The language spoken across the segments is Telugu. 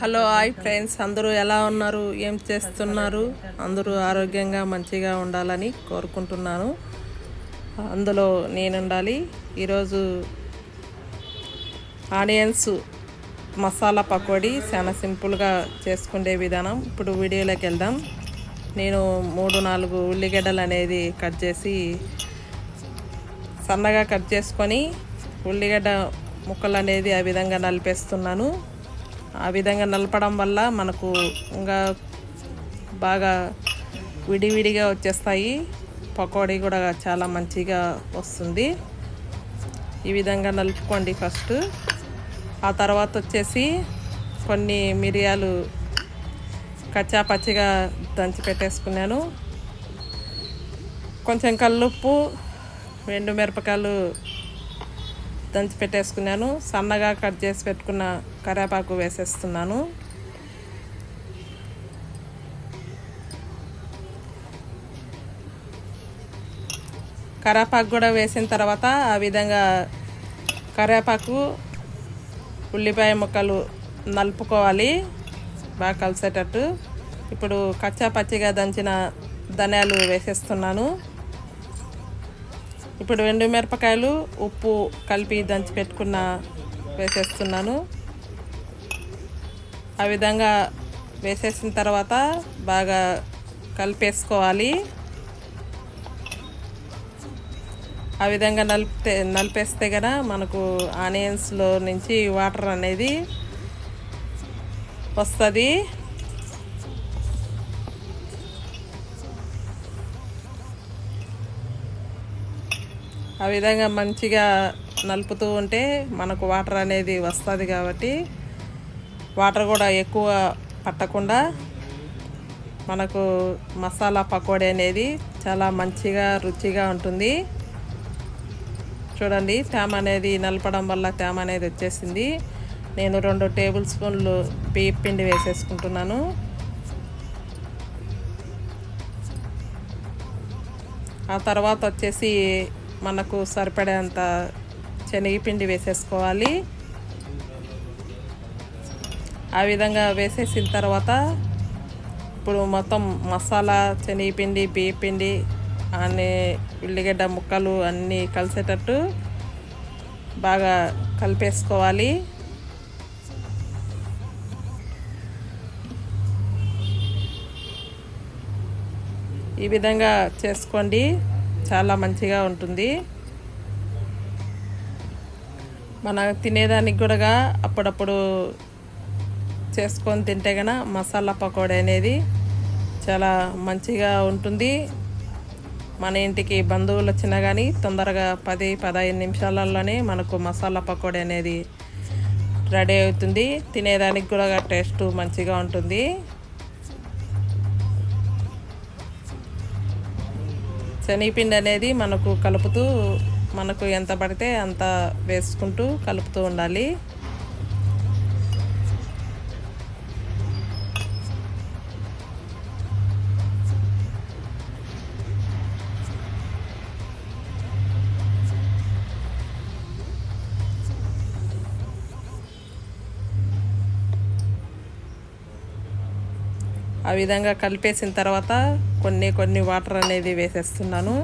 Hello hi friends. అందరూ ఎలా ఉన్నారు? ఏం చేస్తున్నారు? అందరూ ఆరోగ్యంగా మంచిగా ఉండాలని కోరుకుంటున్నాను. అందులో నేను ఉండాలి ఈరోజు ఆనియన్స్ మసాలా పకోడీ చాలా సింపుల్గా చేసుకునే విధానం. ఇప్పుడు వీడియోలోకి వెళ్దాం. నేను మూడు నాలుగు ఉల్లిగడ్డలు అనేది కట్ చేసి సన్నగా కట్ చేసుకొని ఉల్లిగడ్డ ముక్కలు అనేది ఆ విధంగా నలిపేస్తున్నాను. ఆ విధంగా నలపడం వల్ల మనకు ఇంకా బాగా విడివిడిగా వచ్చేస్తాయి. పకోడీ కూడా చాలా మంచిగా వస్తుంది. ఈ విధంగా నలుపుకోండి ఫస్ట్. ఆ తర్వాత వచ్చేసి కొన్ని మిరియాలు కచ్చా పచ్చిగా దంచి పెట్టేసుకున్నాను. కొంచెం కల్లుప్పు ఎండు మిరపకాయలు దంచి పెట్టేసుకున్నాను. సన్నగా కట్ చేసి పెట్టుకున్న కరేపాకు వేసేస్తున్నాను. కరేపాకు కూడా వేసిన తర్వాత ఆ విధంగా కరేపాకు ఉల్లిపాయ ముక్కలు నలుపుకోవాలి. బాగా కలిసేటట్టు. ఇప్పుడు కచ్చా పచ్చిగా దంచిన ధనియాలు వేసేస్తున్నాను. ఇప్పుడు ఎండు మిరపకాయలు ఉప్పు కలిపి దంచి పెట్టుకున్న వేసేస్తున్నాను. ఆ విధంగా వేసేసిన తర్వాత బాగా కలిపేసుకోవాలి. ఆ విధంగా నలిపితే నలిపేస్తే కదా మనకు ఆనియన్స్లో నుంచి వాటర్ అనేది వస్తుంది. ఆ విధంగా మంచిగా నలుపుతూ ఉంటే మనకు వాటర్ అనేది వస్తుంది కాబట్టి వాటర్ కూడా ఎక్కువ పట్టకుండా మనకు మసాలా పకోడీ అనేది చాలా మంచిగా రుచిగా ఉంటుంది. చూడండి తేమ అనేది నలపడం వల్ల తేమ అనేది వచ్చేసింది. నేను రెండు టేబుల్ స్పూన్లు బియ్య పిండి వేసేసుకుంటున్నాను. ఆ తర్వాత వచ్చేసి మనకు సరిపడేంత శనగపిండి వేసేసుకోవాలి. ఆ విధంగా వేసేసిన తర్వాత ఇప్పుడు మొత్తం మసాలా శనగపిండి బియ్యపిండి అన్ని ఉల్లిగడ్డ ముక్కలు అన్నీ కలిసేటట్టు బాగా కలిపేసుకోవాలి. ఈ విధంగా చేసుకోండి. చాలా మంచిగా ఉంటుంది. మన తినేదానికి కూడా అప్పుడప్పుడు చేసుకొని తింటే కన మసాలా పకోడీ అనేది చాలా మంచిగా ఉంటుంది. మన ఇంటికి బంధువులు వచ్చినా కానీ తొందరగా పది పదహైదు నిమిషాలలోనే మనకు మసాలా పకోడీ అనేది రెడీ అవుతుంది. తినేదానికి కూడా టేస్ట్ మంచిగా ఉంటుంది. శనగపిండి అనేది మనకు కలుపుతూ మనకు ఎంత పడితే అంత వేసుకుంటూ కలుపుతూ ఉండాలి. ఆ విధంగా కలిపేసిన తర్వాత కొన్ని కొన్ని వాటర్ అనేది వేసేస్తున్నాను.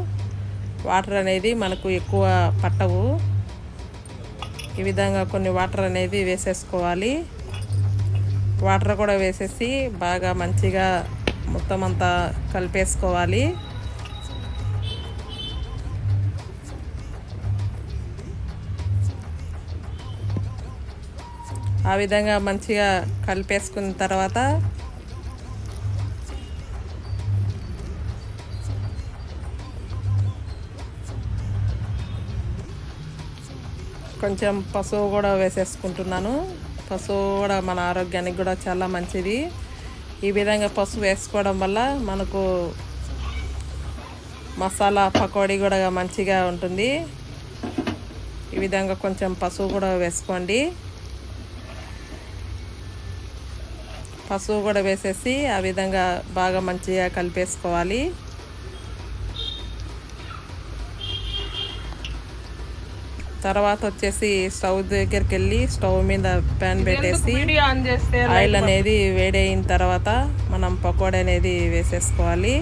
వాటర్ అనేది మనకు ఎక్కువ పట్టవు. ఈ విధంగా కొన్ని వాటర్ అనేది వేసేసుకోవాలి. వాటర్ కూడా వేసేసి బాగా మంచిగా మొత్తం అంతా కలిపేసుకోవాలి. ఆ విధంగా మంచిగా కలిపేసుకున్న తర్వాత కొంచెం పసుపు కూడా వేసేసుకుంటున్నాను. పసుపు కూడా మన ఆరోగ్యానికి కూడా చాలా మంచిది. ఈ విధంగా పసుపు వేసుకోవడం వల్ల మనకు మసాలా పకోడీ కూడా మంచిగా ఉంటుంది. ఈ విధంగా కొంచెం పసుపు కూడా వేసుకోండి. పసుపు కూడా వేసేసి ఆ విధంగా బాగా మంచిగా కలిపేసుకోవాలి. తర్వాత వచ్చేసి స్టవ్ దగ్గరికి వెళ్ళి స్టవ్ మీద ప్యాన్ పెట్టేసి ఆయిల్ అనేది వేడి అయిన తర్వాత మనం పకోడీ అనేది వేసేసుకోవాలి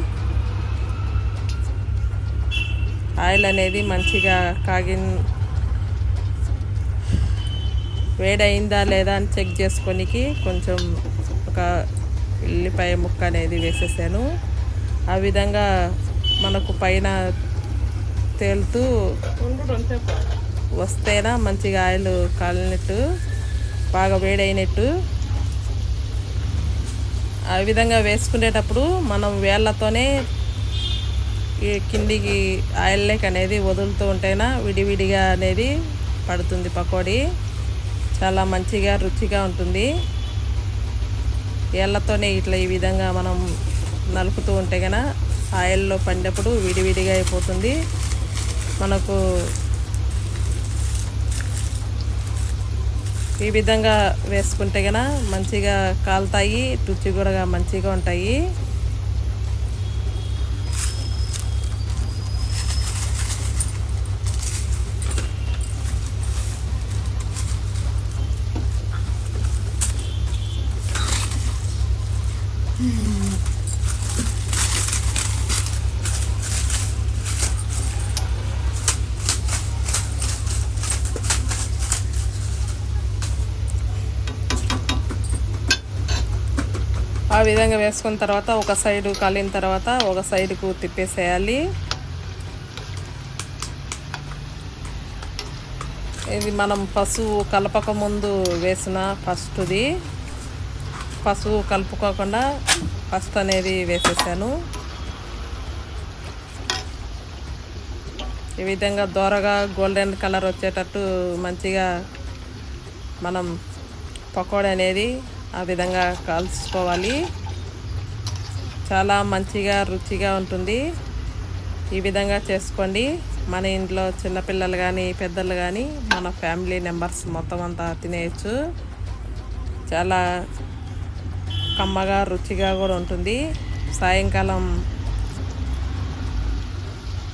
ఆయిల్ అనేది మంచిగా కాగిన వేడైందా లేదా అని చెక్ చేసుకోనికి కొంచెం ఒక ఉల్లిపాయ ముక్క అనేది వేసేసాను ఆ విధంగా మనకు పైన తేలుతూ. వస్తేనా మంచిగా ఆయిల్ కాలినట్టు బాగా వేడైనట్టు. ఆ విధంగా వేసుకునేటప్పుడు మనం వేళ్ళతోనే ఈ కిందికి ఆయిల్ లేక్ అనేది వదులుతూ ఉంటేనా విడివిడిగా అనేది పడుతుంది పకోడీ. చాలా మంచిగా రుచిగా ఉంటుంది. ఏళ్ళతోనే ఇట్లా ఈ విధంగా మనం నలుపుతూ ఉంటే కనుక ఆయిల్లో పండినప్పుడు విడివిడిగా అయిపోతుంది. మనకు ఈ విధంగా వేసుకుంటే గన మంచిగా కాలుతాయి రుచి కూడా మంచిగా ఉంటాయి. ఆ విధంగా వేసుకున్న తర్వాత ఒక సైడు కాలిన తర్వాత ఒక సైడుకు తిప్పేసేయాలి. ఇది మనం పసుపు కలపక ముందు వేసిన ఫస్ట్ది పసుపు కలుపుకోకుండా ఫస్ట్ అనేది వేసేసాను. ఈ విధంగా దోరగా గోల్డెన్ కలర్ వచ్చేటట్టు మంచిగా మనం పకోడీ అనేది ఆ విధంగా కాల్చుకోవాలి. చాలా మంచిగా రుచిగా ఉంటుంది. ఈ విధంగా చేసుకోండి. మన ఇంట్లో చిన్నపిల్లలు కానీ పెద్దలు కానీ మన ఫ్యామిలీ మెంబర్స్ మొత్తం అంతా తినేయచ్చు. చాలా కమ్మగా రుచిగా కూడా ఉంటుంది. సాయంకాలం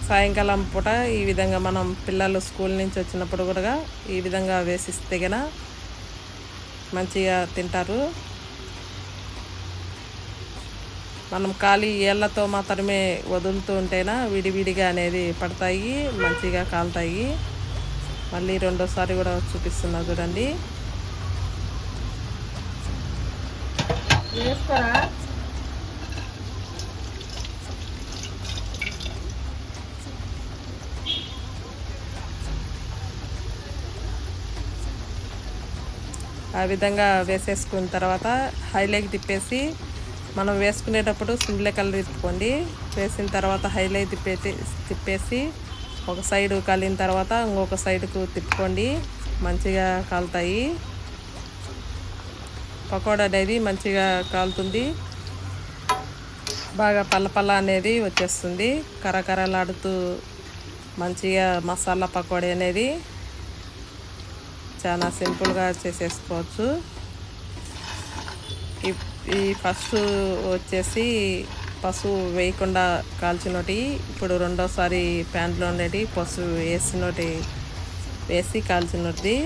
సాయంకాలం పూట ఈ విధంగా మనం పిల్లలు స్కూల్ నుంచి వచ్చినప్పుడు కూడా ఈ విధంగా వేసిస్తే గన మంచిగా తింటారు. మనం ఖాళీ ఏళ్ళతో మాత్రమే వదులుతూ ఉంటేనా విడివిడిగా అనేది పడతాయి మంచిగా కాలుతాయి. మళ్ళీ రెండోసారి కూడా చూపిస్తున్నా చూడండి. ఆ విధంగా వేసేసుకున్న తర్వాత హైలైట్ తిప్పేసి మనం వేసుకునేటప్పుడు సిమ్లే కలర్ తిప్పుకోండి వేసిన తర్వాత హైలైట్ తిప్పేసి తిప్పేసి ఒక సైడు కాలిన తర్వాత ఇంకొక సైడుకు తిప్పుకోండి. మంచిగా కాలుతాయి. పకోడా అనేది మంచిగా కాలుతుంది. బాగా పల్లపల్ల అనేది వచ్చేస్తుంది. కరకరలాడుతూ మంచిగా మసాలా పకోడీ అనేది చాలా సింపుల్గా చేసేసుకోవచ్చు. ఈ ఈ ఫస్ట్ వచ్చేసి పసుపు వేయకుండా కాల్చినోటి ఇప్పుడు రెండోసారి ప్యాన్లో ఉండేటి పసుపు వేసినటి వేసి కాల్చినది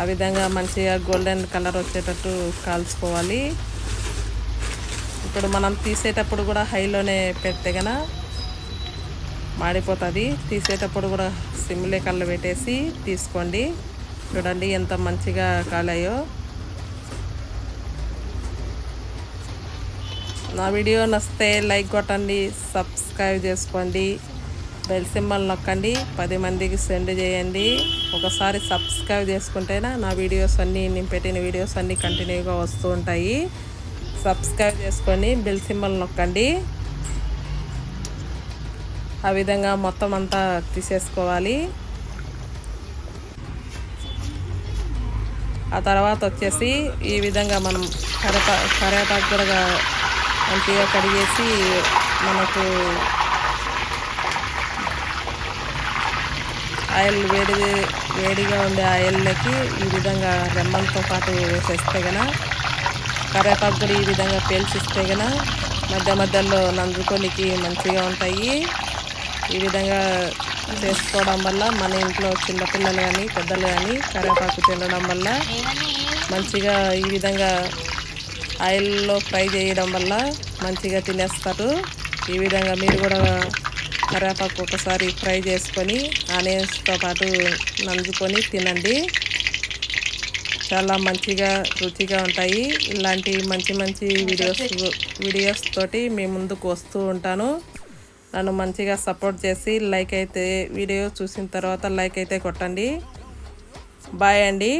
ఆ విధంగా మంచిగా గోల్డెన్ కలర్ వచ్చేటట్టు కాల్చుకోవాలి. ఇప్పుడు మనం తీసేటప్పుడు కూడా హైలోనే పెడితే గన మాడిపోతుంది. తీసేటప్పుడు కూడా సిమ్లే కళ్ళు పెట్టేసి తీసుకోండి. చూడండి ఎంత మంచిగా కాలాయో. నా వీడియో నచ్చితే లైక్ కొట్టండి సబ్స్క్రైబ్ చేసుకోండి బెల్ సింబల్ నొక్కండి పది మందికి సెండ్ చేయండి. ఒకసారి సబ్స్క్రైబ్ చేసుకుంటేనే నా వీడియోస్ అన్నీ నేను పెట్టిన వీడియోస్ అన్నీ కంటిన్యూగా వస్తూ ఉంటాయి. సబ్స్క్రైబ్ చేసుకొని బెల్ సింబల్ నొక్కండి. ఆ విధంగా మొత్తం అంతా తీసేసుకోవాలి. ఆ తర్వాత వచ్చేసి ఈ విధంగా మనం కరేపా కరేపాకు కూడా మంచిగా కడిగేసి మనకు ఆయిల్ వేడి వేడిగా ఉండే ఆయిల్లోకి ఈ విధంగా రెమ్మలతో పాటు వేసేస్తే కనుక కరేపాకు కూడా ఈ విధంగా పేల్చిస్తే గన మధ్య మధ్యలో నంజుకోనికి మంచిగా ఉంటాయి. ఈ విధంగా చేసుకోవడం వల్ల మన ఇంట్లో చిన్నపిల్లలు కానీ పెద్దలు కానీ కరివేపాకు తినడం వల్ల మంచిగా ఈ విధంగా ఆయిల్లో ఫ్రై చేయడం వల్ల మంచిగా తినేస్తారు. ఈ విధంగా మీరు కూడా కరివేపాకు ఒకసారి ఫ్రై చేసుకొని ఆనియన్స్తో పాటు నంజుకొని తినండి. చాలా మంచిగా రుచిగా ఉంటాయి. ఇలాంటి మంచి మంచి వీడియోస్ వీడియోస్ తోటి మీ ముందుకు వస్తూ ఉంటాను. నన్ను మంచిగా సపోర్ట్ చేసి లైక్ అయితే వీడియో చూసిన తర్వాత లైక్ అయితే కొట్టండి. బాయ్ అండి.